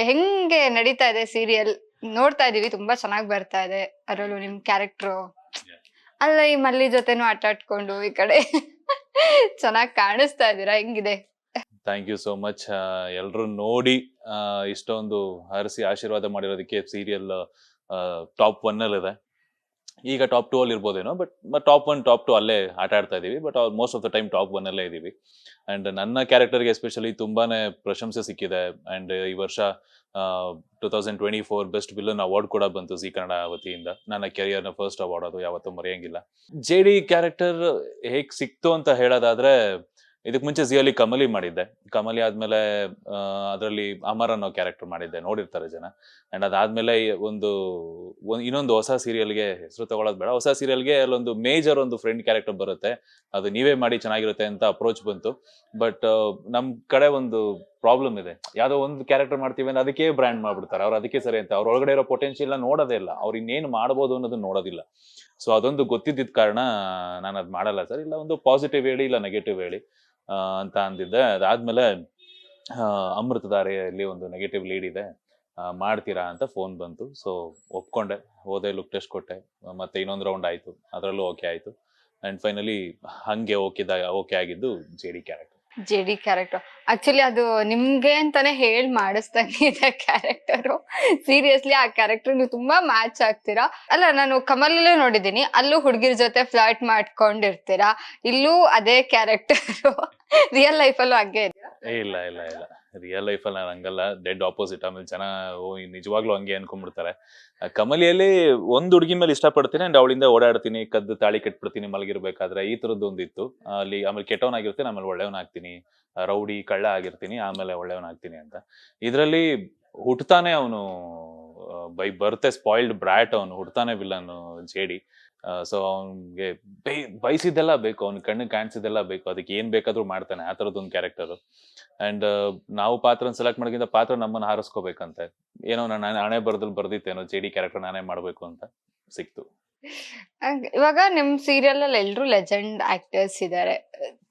Okay, ಹೆಂಗೆ ನಡೀತಾ ಇದೆ ಸೀರಿಯಲ್ ನೋಡ್ತಾ ಇದೀವಿ ತುಂಬಾ ಚೆನ್ನಾಗಿ ಬರ್ತಾ ಇದೆ. ಅದರಲ್ಲೂ ನಿಮ್ ಕ್ಯಾರೆಕ್ಟ್ರು ಅಲ್ಲ ಈ ಮಲ್ಲಿ ಜೊತೆನೂ ಆಟ ಆಡ್ಕೊಂಡು ಈ ಕಡೆ. ಚೆನ್ನಾಗಿ ಕಾಣಿಸ್ತಾ ಇದ್ದೀರಾ ಹೆಂಗಿದೆ? ಥ್ಯಾಂಕ್ ಯು ಸೋ ಮಚ್ ಎಲ್ಲರೂ ನೋಡಿ ಇಷ್ಟೊಂದು ಹರಿಸಿ ಆಶೀರ್ವಾದ ಮಾಡಿರೋದಕ್ಕೆ ಸೀರಿಯಲ್ ಟಾಪ್ ಒನ್ ಅಲ್ಲಿ ಇದೆ ಈಗ ಟಾಪ್ ಟೂ ಅಲ್ಲಿ ಇರ್ಬೋದೇನೋ but top one top two ಅಲ್ಲೇ ಆಟ ಆಡ್ತಾ ಇದೀವಿ but most of the time top one ಅಲ್ಲೇ ಇದ್ದೀವಿ ಅಂಡ್ ನನ್ನ ಕ್ಯಾರೆಕ್ಟರ್ಗೆ ಎಸ್ಪೆಷಲಿ ತುಂಬಾನೇ ಪ್ರಶಂಸೆ ಸಿಕ್ಕಿದೆ. ಅಂಡ್ ಈ ವರ್ಷ two thousand twenty four best villain award ಕೂಡ ಬಂತು ಸಿ ಕನ್ನಡ ವತಿಯಿಂದ. ನನ್ನ ಕೆರಿಯರ್ನ ಫಸ್ಟ್ ಅವಾರ್ಡ್ ಅದು, ಯಾವತ್ತೂ ಮರೆಯಂಗಿಲ್ಲ. ಜೆ ಡಿ ಕ್ಯಾರೆಕ್ಟರ್ ಹೇಗೆ ಸಿಕ್ತು ಅಂತ ಹೇಳೋದಾದ್ರೆ ಇದಕ್ ಮುಂಚೆ ಜಿಯಲ್ಲಿ ಕಮಲಿ ಮಾಡಿದ್ದೆ. ಕಮಲಿ ಆದ್ಮೇಲೆ ಅದರಲ್ಲಿ ಅಮರ್ ಅನ್ನೋ ಕ್ಯಾರೆಕ್ಟರ್ ಮಾಡಿದ್ದೆ. ನೋಡಿರ್ತಾರೆ ಜನ. ಅಂಡ್ ಅದಾದ್ಮೇಲೆ ಒಂದು ಇನ್ನೊಂದು ಹೊಸ ಸೀರಿಯಲ್ಗೆ ಹೆಸರು ತಗೊಳ್ಳೋದು ಬೇಡ. ಹೊಸ ಸೀರಿಯಲ್ಗೆ ಅಲ್ಲೊಂದು ಮೇಜರ್ ಒಂದು ಫ್ರೆಂಡ್ ಕ್ಯಾರೆಕ್ಟರ್ ಬರುತ್ತೆ. ಅದು ನೀವೇ ಮಾಡಿ ಚೆನ್ನಾಗಿರುತ್ತೆ ಅಂತ ಅಪ್ರೋಚ್ ಬಂತು. ಬಟ್ ನಮ್ ಕಡೆ ಒಂದು ಪ್ರಾಬ್ಲಮ್ ಇದೆ. ಯಾವ್ದೋ ಒಂದು ಕ್ಯಾರೆಕ್ಟರ್ ಮಾಡ್ತೀವಿ ಅಂದ್ರೆ ಅದಕ್ಕೆ ಬ್ರ್ಯಾಂಡ್ ಮಾಡ್ಬಿಡ್ತಾರೆ. ಅವ್ರು ಅದಕ್ಕೆ ಸರಿ ಅಂತ. ಅವ್ರ ಒಳಗಡೆ ಇರೋ ಪೊಟೆನ್ಶಿಯಲ್ ನೋಡೋದೇ ಇಲ್ಲ. ಅವ್ರು ಇನ್ನೇನು ಮಾಡ್ಬೋದು ಅನ್ನೋದು ನೋಡೋದಿಲ್ಲ. ಸೊ ಅದೊಂದು ಗೊತ್ತಿದ್ದಿದ್ ಕಾರಣ ನಾನು ಅದ್ ಮಾಡಲ್ಲ ಸರ್. ಇಲ್ಲ, ಒಂದು ಪಾಸಿಟಿವ್ ಹೇಳಿ, ಇಲ್ಲ ನೆಗೆಟಿವ್ ಹೇಳಿ. ಅಂತ ಅಂದಿದ್ದೆ. ಅದಾದ್ಮೇಲೆ ಅಮೃತಧಾರೆಯಲ್ಲಿ ಒಂದು ನೆಗೆಟಿವ್ ಲೀಡ್ ಇದೆ. ಮಾಡ್ತೀರಾ ಅಂತ ಫೋನ್ ಬಂತು. ಸೊ ಒಪ್ಕೊಂಡೆ. ಹೋದೆ ಲುಕ್ ಟೆಸ್ಟ್ ಕೊಟ್ಟೆ. ಮತ್ತೆ ಇನ್ನೊಂದು ರೌಂಡ್ ಆಯ್ತು. ಅದರಲ್ಲೂ ಓಕೆ ಆಯ್ತು. ಅಂಡ್ ಫೈನಲಿ ಹಂಗೆ ಓಕೆ ಓಕೆ ಆಗಿದ್ದು J D character J D character actually ಅದು ನಿಮ್ಗೆ ಅಂತಾನೆ ಹೇಳ್ ಮಾಡಿಸ್ದಂಗೆ ಇದೆ ಕ್ಯಾರೆಕ್ಟರ್ ಸೀರಿಯಸ್ಲಿ ಆ ಕ್ಯಾರೆಕ್ಟರ್ ನೀವು ತುಂಬಾ ಮ್ಯಾಚ್ ಆಗ್ತೀರಾ? ಅಲ್ಲ, ನಾನು ಕಮಲಲ್ಲೂ ನೋಡಿದೀನಿ ಅಲ್ಲೂ ಹುಡುಗಿರ್ ಜೊತೆ ಫ್ಲಾಟ್ ಮಾಡ್ಕೊಂಡಿರ್ತೀರಾ? ಇಲ್ಲೂ ಅದೇ ಕ್ಯಾರೆಕ್ಟರ್ ರಿಯಲ್ ಲೈಫಲ್ಲೂ ಹಂಗೆ ಇದೆಯಾ? ಇಲ್ಲ ಇಲ್ಲ ಇಲ್ಲ. ರಿಯಲ್ ಲೈಫಲ್ಲಿ ನಾನು ಹಂಗಲ್ಲ ಡೆಡ್ ಆಪೋಸಿಟ್ ಆಮೇಲೆ ಜನ, ಓ ನಿಜವಾಗ್ಲೂ ಹಂಗೆ ಅನ್ಕೊಂಡ್ಬಿಡ್ತಾರೆ. ಕಮಲಿಯಲ್ಲಿ ಒಂದ್ ಹುಡುಗಿ ಮೇಲೆ ಇಷ್ಟಪಡ್ತೀನಿ ಅಂಡ್ ಅವಳಿಂದ ಓಡಾಡ್ತೀನಿ, ಕದ್ದು ತಾಳಿ ಕಟ್ಬಿಡ್ತೀನಿ, ಮಲಗಿರ್ಬೇಕಾದ್ರೆ ಈ ತರದ್ದು ಒಂದಿತ್ತು ಅಲ್ಲಿ ಆಮೇಲೆ ಕೆಟ್ಟವನಾಗಿರ್ತೀನಿ ಆಮೇಲೆ ಒಳ್ಳೆಯವನಾಗ್ತೀನಿ ರೌಡಿ, ಕಳ್ಳ ಆಗಿರ್ತೀನಿ, ಆಮೇಲೆ ಒಳ್ಳೆಯವನಾಗ್ತೀನಿ ಅಂತ. ಇದರಲ್ಲಿ ಹುಟ್ತಾನೆ ಅವನು ಬೈ ಬರ್ತೆ ಸ್ಪಾಯಿಲ್ಡ್ ಬ್ರಾಟ್ ಅವನು, ಹುಟ್ತಾನೆ ವಿಲನ್ ಜೇಡಿ. ಸೊ ಅವನ್ಗೆ ಬಯಸಿದ್ದೆಲ್ಲ ಬೇಕು, ಅವ್ನ ಕಣ್ಣಿಗೆ ಕಾಣಿಸಿದ್ದೆಲ್ಲ ಬೇಕು, ಅದಕ್ಕೆ ಏನ್ ಬೇಕಾದ್ರೂ ಮಾಡ್ತಾನೆ, ಆ ತರದೊಂದು ಕ್ಯಾರೆಕ್ಟರ್ ಅಂಡ್ ನಾವು ಪಾತ್ರ ಸೆಲೆಕ್ಟ್ ಮಾಡೋಕ್ಕಿಂತ ಪಾತ್ರ ನಮ್ಮನ್ನ ಹಾರಿಸ್ಕೋಬೇಕಂತೆ. ಏನೋ ನಾನು ಹಣೆ ಬರ್ದಲ್ಲಿ ಬರ್ದಿತ್ತೇನೋ ಜೆ ಡಿ ಕ್ಯಾರೆಕ್ಟರ್ ನಾನೇ ಮಾಡ್ಬೇಕು ಅಂತ ಸಿಕ್ತು. ಇವಾಗ ನಿಮ್ ಸೀರಿಯಲ್ ಅಲ್ಲಿ ಎಲ್ರು ಲೆಜೆಂಡ್ ಆಕ್ಟರ್ಸ್ ಇದಾರೆ.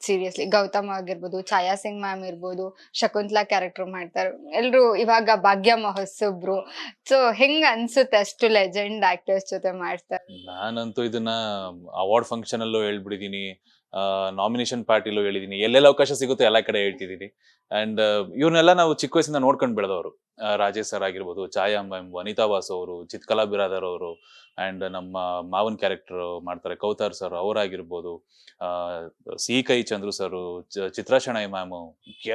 ಸೀರಿಯಸ್ಲಿ ಗೌತಮ್ ಆಗಿರ್ಬೋದು, ಛಾಯಾ ಸಿಂಗ್ ಮ್ಯಾಮ್ ಇರ್ಬೋದು, ಶಕುಂತಲಾ ಕ್ಯಾರೆಕ್ಟರ್ ಮಾಡ್ತಾರೆ. ಎಲ್ರು ಇವಾಗ ಭಾಗ್ಯ ಮಹೋತ್ಸಬ್ರು ಸೊ ಹೆಂಗ್ ಅನ್ಸುತ್ತೆ ಅಷ್ಟು ಲೆಜೆಂಡ್ ಆಕ್ಟರ್ಸ್ ಜೊತೆ ಮಾಡ್ತಾರೆ ನಾನಂತೂ ಇದನ್ನ ಅವಾರ್ಡ್ ಫಂಕ್ಷನ್ ಅಲ್ಲೂ ಹೇಳ್ಬಿಡಿದೀನಿ ನಾಮಿನೇಷನ್ ಪಾರ್ಟಿಲೂ ಹೇಳಿದೀನಿ. ಎಲ್ಲೆಲ್ಲ ಅವಕಾಶ ಸಿಗುತ್ತೆ ಎಲ್ಲ ಕಡೆ ಹೇಳ್ತಿದ್ದೀನಿ ಅಂಡ್ ಇವ್ರನ್ನೆಲ್ಲ ನಾವು ಚಿಕ್ಕ ವಯಸ್ಸಿಂದ ನೋಡ್ಕೊಂಡು ಬೆಳೆದವರು. ರಾಜೇಶ್ ಸರ್ ಆಗಿರ್ಬೋದು ಛಾಯಾ ಮ್ಯಾಮ್ ವನಿತಾ ವಾಸ್ ಅವರು, ಚಿತ್ಕಲಾ ಬಿರಾದರ್ ಅವರು ಅಂಡ್ ನಮ್ಮ ಮಾವನ್ ಕ್ಯಾರೆಕ್ಟರ್ ಮಾಡ್ತಾರೆ, ಕೌತಾರ್ ಸರ್ ಅವರಾಗಿರ್ಬೋದು ಸಿ ಕೈ ಚಂದ್ರು ಸರ್ ಚಿತ್ರಾ ಶೆಣೈ ಮ್ಯಾಮ್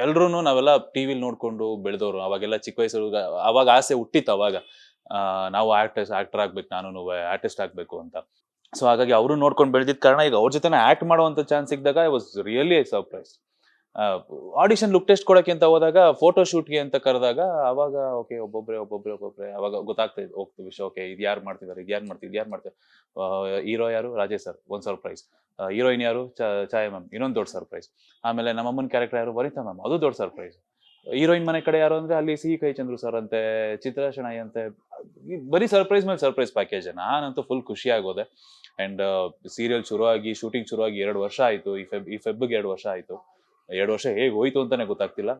ಎಲ್ಲರೂ ನಾವೆಲ್ಲ ಟಿವಿಲಿ ನೋಡ್ಕೊಂಡು ಬೆಳೆದವರು, ಅವಾಗೆಲ್ಲ ಚಿಕ್ಕ ವಯಸ್ಸು ಅವಾಗ ಆಸೆ ಹುಟ್ಟಿತ್ತು ಅವಾಗ. ನಾವು ಆರ್ಟಿಸ್ಟ್ ಆಕ್ಟರ್ ಆಗ್ಬೇಕು, ನಾನು ಆರ್ಟಿಸ್ಟ್ ಆಗ್ಬೇಕು ಅಂತ. ಸೊ ಹಾಗಾಗಿ ಅವರು ನೋಡ್ಕೊಂಡು ಬೆಳೆದಿದ್ದ ಕಾರಣ ಈಗ ಅವ್ರ ಜೊತೆ ಆಕ್ಟ್ ಮಾಡುವಂತ ಚಾನ್ಸ್ ಸಿಕ್ಕಿದಾಗ I was really surprise audition look test ಕೊಡಕ್ಕೆ ಅಂತ ಹೋದಾಗ ಫೋಟೋ ಶೂಟ್ಗೆ ಅಂತ ಕರೆದಾಗ ಅವಾಗ ಓಕೆ ಒಬ್ಬೊಬ್ರೆ ಒಬ್ಬೊಬ್ರೆ ಒಬ್ಬೊಬ್ರೆ, ಅವಾಗ ಗೊತ್ತಾಗ್ತಾ ಹೋಗ್ತು ವಿಷಯ ಓಕೆ ಇದು ಯಾರು ಮಾಡ್ತಿದ್ದಾರೆ, ಇದು ಯಾರು ಮಾಡ್ತಿದ್ದು ಯಾರು ಮಾಡ್ತಾರೆ ಹೀರೋ ಯಾರು? ರಾಜೇಶ್ ಸರ್ ಒಂದ್ ಸರ್ಪ್ರೈಸ್ ಹೀರೋಯಿನ್ ಯಾರು? ಛಾಯಾ ಮ್ಯಾಮ್ ಇನ್ನೊಂದು ದೊಡ್ಡ ಸರ್ಪ್ರೈಸ್ ಆಮೇಲೆ ನಮ್ಮಮ್ಮನ ಕ್ಯಾರೆಕ್ಟರ್ ಯಾರು? ವನಿತಾ ಮ್ಯಾಮ್ ಅದು ದೊಡ್ಡ ಸರ್ಪ್ರೈಸ್ ಹೀರೋಯಿನ್ ಮನೆ ಕಡೆ ಯಾರು ಅಂದ್ರೆ ಅಲ್ಲಿ ಸಿಹಿ ಕೈ ಚಂದ್ರು ಸರ್ ಅಂತೆ, ಚಿತ್ರಾ ಶೆಣೈ ಅಂತೆ ಬರೀ ಸರ್ಪ್ರೈಸ್ ಮೇಲೆ ಸರ್ಪ್ರೈಸ್ ಪ್ಯಾಕೇಜ್ ನಾನಂತೂ ಫುಲ್ ಖುಷಿ ಆಗೋದೆ. ಅಂಡ್ ಸೀರಿಯಲ್ ಶುರುವಾಗಿ ಶೂಟಿಂಗ್ ಶುರುವಾಗಿ ಎರಡು ವರ್ಷ ಆಯ್ತು. ಈ ಫೆಬ್ ಈ ಫೆಬ್ಗೆ ಎರಡು ವರ್ಷ ಆಯ್ತು. ಎರಡು ವರ್ಷ ಹೇಗೆ ಹೋಯ್ತು ಅಂತಾನೆ ಗೊತ್ತಾಗ್ತಿಲ್ಲ.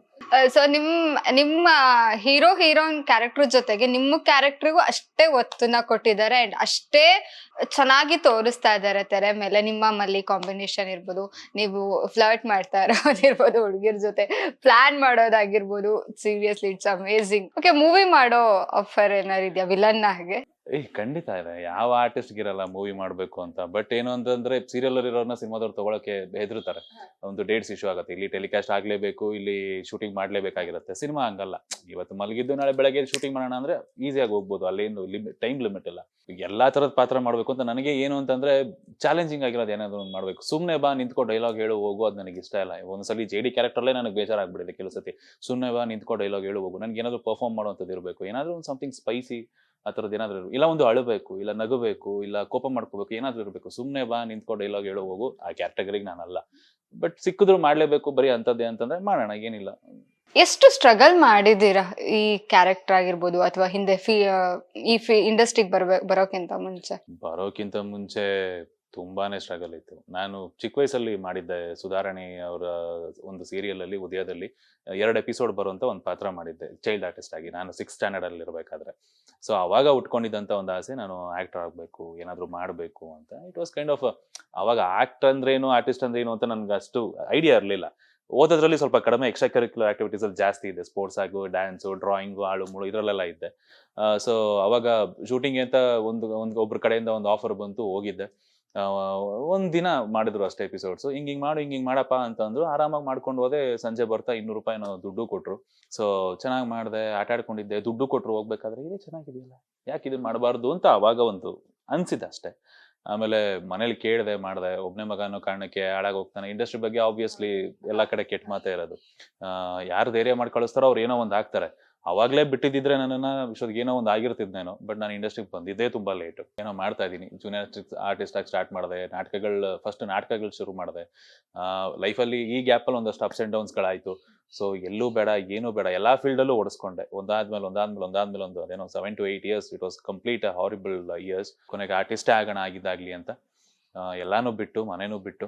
ಸೊ ನಿಮ್, ನಿಮ್ಮ ಹೀರೋ ಹೀರೋಯಿನ್ ಕ್ಯಾರೆಕ್ಟರ್ ಜೊತೆಗೆ ನಿಮ್ಮ ಕ್ಯಾರೆಕ್ಟರ್ಗೂ ಅಷ್ಟೇ ಒತ್ತನ್ನ ಕೊಟ್ಟಿದ್ದಾರೆ ಅಂಡ್ ಅಷ್ಟೇ ಚೆನ್ನಾಗಿ ತೋರಿಸ್ತಾ ಇದ್ದಾರೆ ತೆರೆ ಮೇಲೆ. ನಿಮ್ಮ ಮಲ್ಲಿ ಕಾಂಬಿನೇಷನ್ ಇರ್ಬೋದು, ನೀವು ಫ್ಲರ್ಟ್ ಮಾಡ್ತಾ ಇರೋದಿರ್ಬೋದು ಹುಡುಗಿರ್ ಜೊತೆ ಪ್ಲಾನ್ ಮಾಡೋದಾಗಿರ್ಬೋದು. Seriously it's amazing okay movie ಮಾಡೋ ಆಫರ್ ಏನಾರು ಇದೆಯಾ? ವಿಲನ್ ಹಾಗೆ? ಏ ಖಂಡಿತ ಇದೆ ಯಾವ ಆರ್ಟಿಸ್ಟ್ ಗಿರಲ್ಲ ಮೂವಿ ಮಾಡ್ಬೇಕು ಅಂತ. ಬಟ್ ಏನು ಅಂತಂದ್ರೆ ಸೀರಿಯಲ್ ಇರೋರ್ನ ಸಿನಿಮಾದವ್ರು ತಗೊಳಕ್ಕೆ ಹೆದರ್ತಾರೆ ಒಂದು ಡೇಟ್ಸ್ ಇಶ್ಯೂ ಆಗುತ್ತೆ. ಇಲ್ಲಿ ಟೆಲಿಕಾಸ್ಟ್ ಆಗ್ಲೇಬೇಕು ಇಲ್ಲಿ ಶೂಟಿಂಗ್ ಮಾಡ್ಲೇಬೇಕಾಗಿರುತ್ತೆ. ಸಿನಿಮಾ ಹಂಗಲ್ಲ. ಇವತ್ತು ಮಲಗಿದ್ದು ನಾಳೆ ಬೆಳಗ್ಗೆ ಶೂಟಿಂಗ್ ಮಾಡೋಣ ಅಂದ್ರೆ ಈಸಿಯಾಗಿ ಹೋಗ್ಬೋದು. ಅಲ್ಲೇನು ಲಿಮಿಟ್ ಟೈಮ್ ಲಿಮಿಟ್ ಇಲ್ಲ. ಎಲ್ಲಾ ತರದ ಪಾತ್ರ ಮಾಡ್ಬೇಕು ಅಂತ ನನಗೆ ಏನು ಅಂತಂದ್ರೆ ಚಾಲೆಂಜಿಂಗ್ ಆಗಿರೋದು ಏನಾದ್ರು ಒಂದು ಮಾಡ್ಬೇಕು. ಸುಮ್ನೆ ಬಾ ನಿಂತ್ಕೊಂಡು ಡೈಲಾಗ್ ಹೇಳು ಹೋಗು ಅದು ನನಗೆ ಇಷ್ಟ ಇಲ್ಲ. ಒಂದ್ಸಲಿ ಜೆ ಡಿ ಕ್ಯಾರೆಕ್ಟರ್ಲೇ ನನಗೆ ಬೇಜಾರಾಗ್ಬಿಟ್ಟಿದೆ ಕೆಲವು ಸತಿ. ಸುಮ್ನೆ ಬಾ ನಿಂತ್ಕೊಂಡು ಡೈಲಾಗ್ ಹೇಳು ಹೋಗು. ನನಗೆ ಏನಾದ್ರು ಪರ್ಫಾರ್ಮ್ ಮಾಡುವಂಥದ್ದು ಇರಬೇಕು. ಏನಾದ್ರು ಒಂದು ಸಮಥಿಂಗ್ ಸ್ಪೈಸಿ ಆ ಥರದ್ದು ಏನಾದರೂ. ಇಲ್ಲ ಒಂದು ಅಳಬೇಕು ಇಲ್ಲ ನಗಬೇಕು ಇಲ್ಲ ಕೋಪ ಮಾಡ್ಕೋಬೇಕು ಏನಾದರೂ ಇರಬೇಕು. ಸುಮ್ಮನೆ ಬಾ ನಿಂತ್ಕೊಂಡು ಡೈಲಾಗ್ ಹೇಳೋ ಹೋಗು ಆ ಕ್ಯಾರೆಕ್ಟರಿಗೆ ನಾನಲ್ಲ. ಬಟ್ ಸಿಕ್ಕಿದ್ರು ಮಾಡಲೇಬೇಕು ಬರೀ ಅಂಥದ್ದೇ ಅಂತಂದ್ರೆ ಮಾಡೋಣ ಏನಿಲ್ಲ. ಎಷ್ಟು ಸ್ಟ್ರಗಲ್ ಮಾಡಿದ್ದೀರಾ ಈ ಕ್ಯಾರೆಕ್ಟರ್ ಆಗಿರ್ಬೋದು ಅಥವಾ ಹಿಂದೆ ಫೀ ಈ ಫೀ ಇಂಡಸ್ಟ್ರಿಗೆ ಬರ್ಬೇಕು ಬರೋಕ್ಕಿಂತ ಮುಂಚೆ? ಬರೋಕ್ಕಿಂತ ಮುಂಚೆ ತುಂಬಾನೇ ಸ್ಟ್ರಗಲ್ ಇತ್ತು. ನಾನು ಚಿಕ್ಕ ವಯಸ್ಸಲ್ಲಿ ಮಾಡಿದ್ದೆ ಸುಧಾರಣಿ ಅವರ ಒಂದು ಸೀರಿಯಲ್ ಅಲ್ಲಿ ಉದಯದಲ್ಲಿ ಎರಡು ಎಪಿಸೋಡ್ ಬರುವಂತ ಒಂದು ಪಾತ್ರ ಮಾಡಿದ್ದೆ ಚೈಲ್ಡ್ ಆರ್ಟಿಸ್ಟ್ ಆಗಿ. ನಾನು ಸಿಕ್ಸ್ ಸ್ಟ್ಯಾಂಡರ್ಡ್ ಅಲ್ಲಿ ಇರಬೇಕಾದ್ರೆ ಸೊ ಅವಾಗ ಉಟ್ಕೊಂಡಿದ್ದಂಥ ಒಂದು ಆಸೆ, ನಾನು ಆಕ್ಟರ್ ಆಗಬೇಕು, ಏನಾದರೂ ಮಾಡಬೇಕು ಅಂತ. ಇಟ್ ವಾಸ್ ಕೈಂಡ್ ಆಫ್ ಅವಾಗ ಆ್ಯಕ್ಟ್ ಅಂದ್ರೆ ಏನು ಆರ್ಟಿಸ್ಟ್ ಅಂದ್ರೆ ಏನು ಅಂತ ನನಗೆ ಅಷ್ಟು ಐಡಿಯಾ ಇರಲಿಲ್ಲ. ಓದೋದ್ರಲ್ಲಿ ಸ್ವಲ್ಪ ಕಡಿಮೆ ಎಕ್ಸ್ಟ್ರಾ ಕರಿಕ್ಯುಲರ್ ಆಕ್ಟಿವಿಟೀಸ್ ಅಲ್ಲಿ ಜಾಸ್ತಿ ಇದೆ. ಸ್ಪೋರ್ಟ್ಸ್ ಆಗು ಡ್ಯಾನ್ಸು ಡ್ರಾಯಿಂಗು ಆಳು ಮುಳು ಇದರಲ್ಲೆಲ್ಲ ಇದ್ದೆ. ಸೊ ಅವಾಗ ಶೂಟಿಂಗ್ ಅಂತ ಒಂದು ಒಂದು ಒಬ್ಬರ ಕಡೆಯಿಂದ ಒಂದು ಆಫರ್ ಬಂತು, ಹೋಗಿದ್ದೆ. ಒಂದ್ ದಿನ ಮಾಡಿದ್ರು ಅಷ್ಟೇ ಎಪಿಸೋಡ್ಸ್ ಹಿಂಗ್ ಹಿಂಗ್ ಮಾಡು, ಹಿಂಗ್ ಹಿಂಗ್ ಮಾಡಪ್ಪ ಅಂತಂದ್ರು ಆರಾಮಾಗಿ ಮಾಡ್ಕೊಂಡು ಹೋದೆ. ಸಂಜೆ ಬರ್ತಾ ಇನ್ನೂರು ರೂಪಾಯಿ ದುಡ್ಡು ಕೊಟ್ರು. ಸೊ ಚೆನ್ನಾಗಿ ಮಾಡಿದೆ, ಆಟ ಆಡ್ಕೊಂಡಿದ್ದೆ, ದುಡ್ಡು ಕೊಟ್ರು ಹೋಗ್ಬೇಕಾದ್ರೆ ಇದೇ ಚೆನ್ನಾಗಿದೆಯಲ್ಲ? ಯಾಕೆ ಇದನ್ನ ಮಾಡಬಾರ್ದು ಅಂತ ಅವಾಗ ಒಂದು ಅನ್ಸಿದೆ ಅಷ್ಟೇ. ಆಮೇಲೆ ಮನೇಲಿ ಕೇಳಿದೆ, ಮಾಡಿದೆ. ಒಬ್ನೇ ಮಗ ಅನ್ನೋ ಕಾರಣಕ್ಕೆ ಹಾಳಾಗಿ ಹೋಗ್ತಾನೆ. ಇಂಡಸ್ಟ್ರಿ ಬಗ್ಗೆ ಆಬ್ವಿಯಸ್ಲಿ ಎಲ್ಲಾ ಕಡೆ ಕೆಟ್ಟ ಮಾತೇ ಇರೋದು. ಯಾರು ಧೈರ್ಯ ಮಾಡಿ ಕಳಿಸ್ತಾರೋ ಅವ್ರು ಏನೋ ಒಂದು ಆಗ್ತಾರೆ ಅವಾಗ್ಲೇ ಬಿಟ್ಟಿದ್ದಿದ್ರೆ ನನ್ನನ್ನು ವಿಶ್ವದ ಏನೋ ಒಂದು ಆಗಿರ್ತಿದ್ನೇನೋ ಬಟ್ ನಾನು ಇಂಡಸ್ಟ್ರಿಗೆ ಬಂದಿದ್ದೇ ತುಂಬ ಲೇಟ್ ಏನೋ ಮಾಡ್ತಾ ಇದ್ದೀನಿ. ಜೂನಿಯರ್ ಆರ್ಟಿಸ್ಟ್ ಆಗಿ ಸ್ಟಾರ್ಟ್ ಮಾಡಿದೆ. ನಾಟಕಗಳು ಫಸ್ಟ್ ನಾಟಕಗಳು ಶುರು ಮಾಡಿದೆ. ಲೈಫಲ್ಲಿ ಈ ಗ್ಯಾಪಲ್ಲಿ ಒಂದಷ್ಟು ಅಪ್ಸ್ ಆ್ಯಂಡ್ ಡೌನ್ಸ್ಗಳಾಯಿತು ಸೊ ಎಲ್ಲೂ ಬೇಡ, ಏನೂ ಬೇಡ, ಎಲ್ಲ ಫೀಲ್ಡಲ್ಲೂ ಓಡಿಸ್ಕೊಂಡೆ. ಒಂದಾದ್ಮೇಲೆ ಒಂದಾದ್ಮೇಲೆ ಒಂದಾದ್ಮೇಲೆ ಒಂದು ಅದೇನೋ seven to eight years it was complete horrible years ಕೊನೆಗೆ ಆರ್ಟಿಸ್ಟೇ ಆಗೋಣ ಆಗಿದ್ದಾಗಲಿ ಅಂತ ಎಲ್ಲಾನು ಬಿಟ್ಟು, ಮನೇನೂ ಬಿಟ್ಟು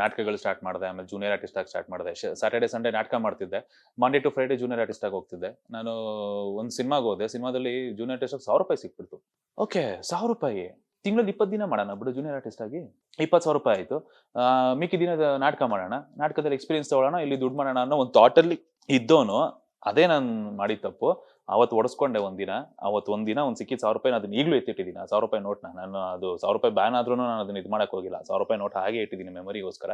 ನಾಟಕಗಳು ಸ್ಟಾರ್ಟ್ ಮಾಡಿದೆ, ಆಮೇಲೆ ಜೂನಿಯರ್ ಆರ್ಟಿಸ್ಟ್ ಆಗಿ ಸ್ಟಾರ್ಟ್ ಮಾಡಿದೆ. ಸ್ಯಾಟರ್ಡೆ ಸಂಡೇ ನಾಟಕ ಮಾಡ್ತಿದ್ದೆ. Monday to Friday junior artist ಆಗಿ ಹೋಗ್ತಿದ್ದೆ. ನಾನು ಒಂದು ಸಿನಿಮಾಗೆ ಹೋದೆ. ಸಿನಿಮಾದಲ್ಲಿ ಜೂನಿಯರ್ ಆರ್ಟಿಸ್ಟ್ ಸಾವಿರ ರೂಪಾಯಿ ಸಿಕ್ಬಿಡ್ತು. ಓಕೆ, ಸಾವಿರ ರೂಪಾಯಿ. ತಿಂಗಳಲ್ಲಿ ಇಪ್ಪತ್ತು ದಿನ ಮಾಡೋಣ ಬಿಡು ಜೂನಿಯರ್ ಆರ್ಟಿಸ್ಟ್ ಆಗಿ. ಇಪ್ಪತ್ತು ಸಾವಿರ ರೂಪಾಯಿ ಆಯ್ತು. ಮಿಕ್ಕಿ ದಿನದ ನಾಟಕ ಮಾಡೋಣ. ನಾಟಕದಲ್ಲಿ ಎಕ್ಸ್ಪೀರಿಯನ್ಸ್ ತಗೊಳ್ಳೋಣ, ಇಲ್ಲಿ ದುಡ್ಡು ಮಾಡೋಣ ಅನ್ನೋ ಒಂದು ಥಾಟಲ್ಲಿ ಇದ್ದೋನು. ಅದೇ ನಾನು ಮಾಡಿದ ತಪ್ಪು. ಅವತ್ತು ಒಡಿಸ್ಕೊಂಡೆ ಒಂದಿನ ಅವತ್ತು ಒಂದಿನ ಒಂದು ಸಿಕ್ಕಿದ ಸಾವಿರ ರೂಪಾಯಿ ಅದನ್ನ ಈಗಲೂ ಎತ್ತಿಟ್ಟಿದ್ದೀನಿ ಸಾವಿರ ರೂಪಾಯಿ ನೋಟ್ನ ನಾನು ಅದು ಸಾವಿರ ರೂಪಾಯಿ ಬ್ಯಾನ್ ಆದ್ರೂ ನಾನು ಅದನ್ನ ಇದು ಮಾಡಕ್ ಹೋಗಿಲ್ಲ. ಸಾವಿರ ರೂಪಾಯಿ ನೋಟ್ ಹಾಗೆ ಇಟ್ಟಿದ್ದೀನಿ ಮೆಮರಿಗೋಸ್ಕರ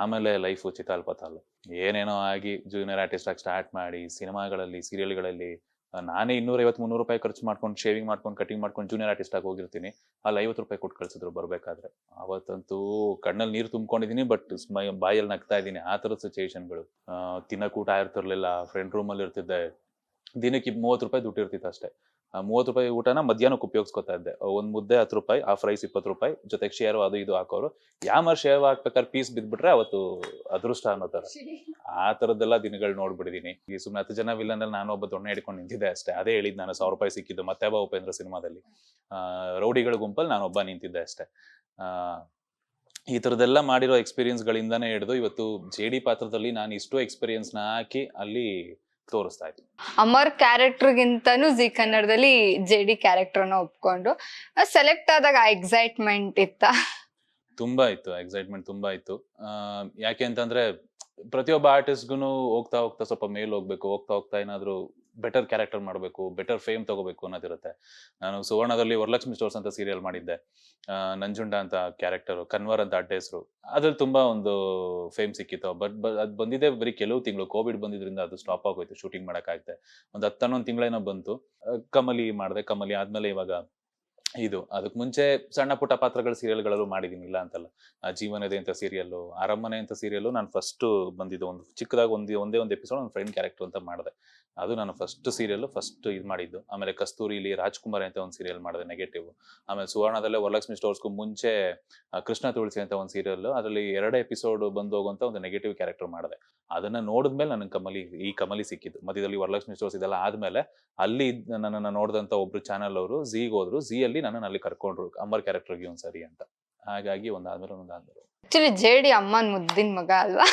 ಆಮೇಲೆ ಲೈಫು ಚಿತಾಲ್ ಪತಾಲು ಏನೇನೋ ಆಗಿ ಜೂನಿಯರ್ ಆರ್ಟಿಸ್ಟ್ ಆಗಿ ಸ್ಟಾರ್ಟ್ ಮಾಡಿ, ಸಿನಿಮಾಗಳಲ್ಲಿ ಸೀರಿಯಲ್ಗಳಲ್ಲಿ ನಾನೇ ಇನ್ನೂರ ಐವತ್ತು ಮುನ್ನೂರು ರೂಪಾಯಿ ಖರ್ಚು ಮಾಡ್ಕೊಂಡು ಶೇವಿಂಗ್ ಮಾಡ್ಕೊಂಡು ಕಟಿಂಗ್ ಮಾಡ್ಕೊಂಡು ಜೂನಿಯರ್ ಆರ್ಟಿಸ್ಟ್ ಆಗಿ ಹೋಗಿರ್ತೀನಿ. ಅಲ್ಲಿ ಐವತ್ತು ರೂಪಾಯಿ ಕೊಟ್ಟು ಕಳ್ಸಿದ್ರು ಬರಬೇಕಾದ್ರೆ. ಅವತ್ತಂತೂ ಕಣ್ಣಲ್ಲಿ ನೀರು ತುಂಬ್ಕೊಂಡಿದ್ದೀನಿ ಬಟ್ ಬಾಯಲ್ಲಿ ನಗ್ತಾ ಇದ್ದೀನಿ ಆ ಥರದ ಸಿಚುಯೇಷನ್ಗಳು ತಿನ್ನಕ್ ಊಟ ಇರ್ತಿರ್ಲಿಲ್ಲ ಫ್ರೆಂಡ್ ರೂಮಲ್ಲಿ ಇರ್ತಿದ್ದೆ ದಿನಕ್ಕೆ ಮೂವತ್ತು ರೂಪಾಯಿ ದುಡ್ಡು ಇರ್ತಿತ್ತು ಅಷ್ಟೇ. ಆ ಮೂವತ್ತು ರೂಪಾಯಿ ಊಟನ ಮಧ್ಯಾಹ್ನಕ್ಕೆ ಉಪಯೋಗಿಸ್ಕೊತಾ ಇದ್ದೆ. ಒಂದ್ ಮುದ್ದೆ ಹತ್ತು ರೂಪಾಯಿ ಆ ಫ್ರೈಸ್ ಇಪ್ಪತ್ತು ರೂಪಾಯಿ, ಜೊತೆಗೆ ಶೇರು ಅದು ಇದು ಹಾಕೋರು. ಯಾಮರ್ ಶೇರ್ ಹಾಕ್ಬೇಕಾದ್ರೆ ಪೀಸ್ ಬಿದ್ಬಿಟ್ರೆ ಅವತ್ತು ಅದೃಷ್ಟ ಅನ್ನೋ ತರ ಆ ತರದ್ದೆಲ್ಲ ದಿನಗಳು ನೋಡ್ಬಿಡಿದೀನಿ ಈ ಸುಮ್ಮನೆ ಹತ್ತು ಜನ ವಿಲನ್ ಅಲ್ಲಿ ನಾನು ಒಬ್ಬ ದೊಣ್ಣೆ ಹಿಡ್ಕೊಂಡು ನಿಂತಿದ್ದೆ ಅಷ್ಟೇ. ಅದೇ ಹೇಳಿದ್ ನಾನು ಸಾವಿರ ರೂಪಾಯಿ ಸಿಕ್ಕಿದ್ದು ಮತ್ತೆ ಬಾ ಉಪೇಂದ್ರ ಸಿನಿಮಾದಲ್ಲಿ. ರೌಡಿಗಳ ಗುಂಪಲ್ಲಿ ನಾನು ಒಬ್ಬ ನಿಂತಿದ್ದೆ ಅಷ್ಟೇ. ಈ ಥರದ್ದೆಲ್ಲ ಮಾಡಿರೋ ಎಕ್ಸ್ಪೀರಿಯನ್ಸ್ ಗಳಿಂದಾನೇ ಹಿಡಿದು ಇವತ್ತು ಜೆ ಡಿ ಪಾತ್ರದಲ್ಲಿ ನಾನು ಇಷ್ಟು ಎಕ್ಸ್ಪೀರಿಯನ್ಸ್ನ ಹಾಕಿ ಅಲ್ಲಿ ತೋರಿಸ್ತಾ ಇದ್ದೀನಿ ಅಮರ್ ಕ್ಯಾರೆಕ್ಟರ್ಗಿಂತನೂ ಜಿ ಕನ್ನಡದಲ್ಲಿ ಜೆ ಡಿ ಕ್ಯಾರೆಕ್ಟರ್ನ ಒಪ್ಕೊಂಡು ಸೆಲೆಕ್ಟ್ ಆದಾಗ ಎಕ್ಸೈಟ್ಮೆಂಟ್ ಇತ್ತ? ತುಂಬಾ ಇತ್ತು ಎಕ್ಸೈಟ್ಮೆಂಟ್ ತುಂಬಾ ಇತ್ತು. ಯಾಕೆ ಅಂತಂದ್ರೆ ಪ್ರತಿಯೊಬ್ಬ ಆರ್ಟಿಸ್ಟ್ಗೂ ಹೋಗ್ತಾ ಹೋಗ್ತಾ ಸ್ವಲ್ಪ ಮೇಲ್ ಹೋಗ್ಬೇಕು ಹೋಗ್ತಾ ಹೋಗ್ತಾ ಏನಾದ್ರು ಬೆಟರ್ ಕ್ಯಾರೆಕ್ಟರ್ ಮಾಡಬೇಕು ಬೆಟರ್ ಫೇಮ್ ತಗೋಬೇಕು ಅನ್ನೋದಿರುತ್ತೆ. ನಾನು ಸುವರ್ಣದಲ್ಲಿ ವರಲಕ್ಷ್ಮಿ ಸ್ಟೋರ್ಸ್ ಅಂತ ಸೀರಿಯಲ್ ಮಾಡಿದ್ದೆ. ನಂಜುಂಡ ಅಂತ ಕ್ಯಾರೆಕ್ಟರು ಕನ್ವರ್ ಅಂತ ಅಡ್ಡ ಹೆಸರು ಅದ್ರಲ್ಲಿ ತುಂಬಾ ಒಂದು ಫೇಮ್ ಸಿಕ್ಕಿತ್ತು. ಬಟ್ ಅದು ಬಂದಿದೆ ಬರೀ ಕೆಲವು ತಿಂಗಳು. ಕೋವಿಡ್ ಬಂದಿದ್ರಿಂದ ಅದು ಸ್ಟಾಪ್ ಆಗೋಯ್ತು ಶೂಟಿಂಗ್ ಮಾಡಕ್ಕಾಗ್ತೆ ಒಂದು ಹತ್ತು ಹನ್ನೊಂದು ತಿಂಗಳೇನೋ ಬಂತು. ಕಮಲಿ ಮಾಡಿದೆ. ಕಮಲಿ ಆದ್ಮೇಲೆ ಇವಾಗ ಇದು. ಅದಕ್ಕೆ ಮುಂಚೆ ಸಣ್ಣ ಪುಟ್ಟ ಪಾತ್ರಗಳ ಸೀರಿಯಲ್ಗಳಲ್ಲೂ ಮಾಡಿದ್ದೀನಿ ಇಲ್ಲ ಅಂತಲ್ಲ ಜೀವನದೇ ಅಂತ ಸೀರಿಯಲ್ಲು ಅರಮನೆ ಅಂತ ಸೀರಿಯಲ್ಲು ನಾನು ಫಸ್ಟು ಬಂದಿದ್ದು ಒಂದು, ಚಿಕ್ಕದಾಗಿ ಒಂದು, ಒಂದೇ ಒಂದು ಎಪಿಸೋಡ್ ಒಂದು ಫ್ರೆಂಡ್ ಕ್ಯಾರೆಕ್ಟರ್ ಅಂತ ಮಾಡಿದೆ. ಅದು ನಾನು ಫಸ್ಟ್ ಸೀರಿಯಲ್ ಫಸ್ಟ್ ಇದು ಮಾಡಿದ್ದು. ಆಮೇಲೆ ಕಸ್ತೂರಿಲಿ ರಾಜ್ಕುಮಾರ್ ಅಂತ ಒಂದು ಸೀರಿಯಲ್ ಮಾಡಿದೆ ನೆಗೆಟಿವ್ ಆಮೇಲೆ ಸುವರ್ಣದಲ್ಲೇ ವರಲಕ್ಷ್ಮಿ ಸ್ಟೋರ್ಸ್ಗೂ ಮುಂಚೆ ಕೃಷ್ಣ ತುಳಸಿ ಅಂತ ಒಂದು ಸೀರಿಯಲ್ ಅದರಲ್ಲಿ ಎರಡು ಎಪಿಸೋಡ್ ಬಂದು ಹೋಗುವಂತ ಒಂದು ನೆಗೆಟಿವ್ ಕ್ಯಾರೆಕ್ಟರ್ ಮಾಡಿದೆ. ಅದನ್ನ ನೋಡಿದ್ಮೇಲೆ ನನಗೆ ಕಮಲಿ, ಈ ಕಮಲಿ ಸಿಕ್ಕಿದ್ದು. ಮಧ್ಯದಲ್ಲಿ ವರಲಕ್ಷ್ಮಿ ಸ್ಟೋರ್ಸ್ ಇದೆಲ್ಲ ಆದ್ಮೇಲೆ ಅಲ್ಲಿ ನನ್ನನ್ನು ನೋಡಿದಂತ ಒಬ್ರು ಚಾನಲ್ ಅವರು ಝೀಗೆ ಹೋದ್ರು. ಝೀ ಅಲ್ಲಿ ನನ್ನನ್ನು ಅಲ್ಲಿ ಕರ್ಕೊಂಡ್ರು ಅಮರ್ ಕ್ಯಾರೆಕ್ಟರ್ಗೆ ಒಂದ್ಸರಿ ಅಂತ. ಹಾಗಾಗಿ ಒಂದಾದ್ಮೇಲೆ ಒಂದಾದ್ಮೇಲೆ ಆಕ್ಚುಲಿ ಜೆ ಡಿ ಅಮ್ಮನ್ ಮುದ್ದಿನ ಮಗ ಅಲ್ವಾ?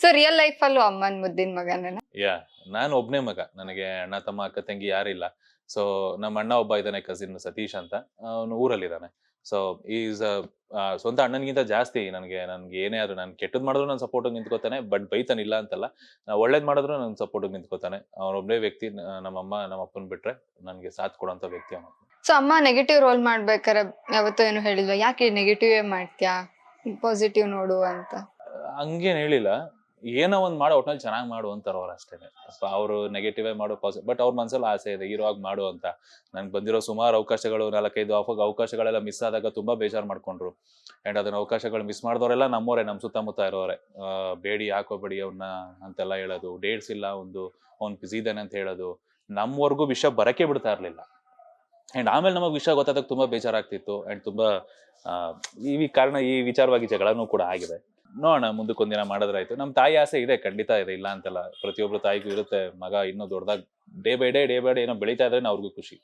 ಸೊ ರಿಯಲ್ ಲೈಫ್ ಅಲ್ಲೂ ಅಮ್ಮನ್ ಮುದ್ದಿನ ಮಗನ? ಯಾ ನಾನು ಒಬ್ನೇ ಮಗ. ನನಗೆ ಅಣ್ಣ ತಮ್ಮ ಅಕ್ಕ ತಂಗಿ ಯಾರಿಲ್ಲ ಸೊ ನಮ್ಮ ಅಣ್ಣ ಒಬ್ಬ ಇದ್ದಾನೆ ಕಸಿನ್ ಸತೀಶ್ ಅಂತ. ಅವನು ಊರಲ್ಲಿದ್ದಾನೆ. ಸೊ ಈಸ್ ಸ್ವಂತ ಅಣ್ಣನಿಗಿಂತ ಜಾಸ್ತಿ ನನಗೆ ನನ್ಗೆ ಏನೇ ಆದ್ರೂ ನಾನು ಕೆಟ್ಟದ್ ಮಾಡಿದ್ರು ನನ್ನ ಸಪೋರ್ಟ್ ನಿಂತ್ಕೋತಾನೆ ಬಟ್ ಬೈತಾನಿಲ್ಲ ಅಂತಲ್ಲ. ಒಳ್ಳೇದ್ ಮಾಡಿದ್ರು ನನ್ನ ಸಪೋರ್ಟ್ ನಿಂತ್ಕೋತಾನೆ. ಅವನೊಬ್ಬನೇ ವ್ಯಕ್ತಿ ನಮ್ಮ ನಮ್ಮಮ್ಮ ನಮ್ಮ ಅಪ್ಪನ ಬಿಟ್ರೆ ನನಗೆ ಸಾಥ್ ಕೊಡೋಂತ ವ್ಯಕ್ತಿ ಅವನು. ಸೊ ಅಮ್ಮ ನೆಗೆಟಿವ್ ರೋಲ್ ಮಾಡ್ಬೇಕಾರೆ ಯಾವತ್ತೂ ಏನು ಹೇಳಿದ್ವಿ ಯಾಕೆ ನೆಗೆಟಿವ್ ಮಾಡ್ತೀಯಾ? ಪಾಸಿಟಿವ್ ನೋಡು ಅಂತ. ಹಂಗೇನು ಹೇಳಿಲ್ಲ. ಏನೋ ಒಂದು ಮಾಡೋ, ಒಟ್ನಲ್ಲಿ ಚೆನ್ನಾಗಿ ಮಾಡು ಅಂತಾರ ಅವ್ರು ಅಷ್ಟೇನೆ ಅವರು ನೆಗೆಟಿವ್ ಮಾಡೋ ಪಾಸಿಟಿವ್ ಬಟ್ ಅವ್ರ ಮನಸ್ಸಲ್ಲಿ ಆಸೆ ಇದೆ ಹೀರೋ ಆಗಿ ಮಾಡು ಅಂತ. ನನ್ಗೆ ಬಂದಿರೋ ಸುಮಾರು ಅವಕಾಶಗಳು, ನಾಲ್ಕೈದು ಆಫ್, ಅವಕಾಶಗಳೆಲ್ಲ ಮಿಸ್ ಆದಾಗ ತುಂಬಾ ಬೇಜಾರು ಮಾಡ್ಕೊಂಡ್ರು. ಅಂಡ್ ಅದನ್ನ ಅವಕಾಶಗಳು ಮಿಸ್ ಮಾಡಿದವರೆಲ್ಲ ನಮ್ಮೋರೆ ನಮ್ಮ ಸುತ್ತಮುತ್ತ ಇರೋರೆ. ಬೇಡಿ, ಹಾಕೋಬೇಡಿ ಅವ್ನ ಅಂತೆಲ್ಲ ಹೇಳೋದು. ಡೇಟ್ಸ್ ಇಲ್ಲ, ಒಂದು, ಅವ್ನು ಬಿಸಿ ಇದ್ದಾನೆ ಅಂತ ಹೇಳೋದು. ನಮ್ಮವರೆಗೂ ವಿಷಯ ಬರಕ್ಕೆ ಬಿಡ್ತಾ ಇರ್ಲಿಲ್ಲ. ಅಂಡ್ ಆಮೇಲೆ ನಮಗೆ ವಿಷಯ ಗೊತ್ತಾದಾಗ ತುಂಬಾ ಬೇಜಾರಾಗ್ತಿತ್ತು ಅಂಡ್ ತುಂಬಾ ಈ ಕಾರಣ ಈ ವಿಚಾರವಾಗಿ ಜಗಳನೂ ಕೂಡ ಆಗಿದೆ. ನೋಡೋಣ, ಮುಂದಕ್ಕೊಂದಿನ ಮಾಡಿದ್ರಾಯ್ತು. ನಮ್ಮ ತಾಯಿ ಆಸೆ ಇದೆ, ಖಂಡಿತ ಇದೆ, ಇಲ್ಲ ಅಂತಲ್ಲ. ಪ್ರತಿಯೊಬ್ರು ತಾಯಿಗೂ ಇರುತ್ತೆ, ಮಗ ಇನ್ನೂ ದೊಡ್ಡದಾಗ, day by day day by day ಏನೋ ಬೆಳೀತಾ ಇದ್ರೆ ಅವ್ರಿಗೂ ಖುಷಿ.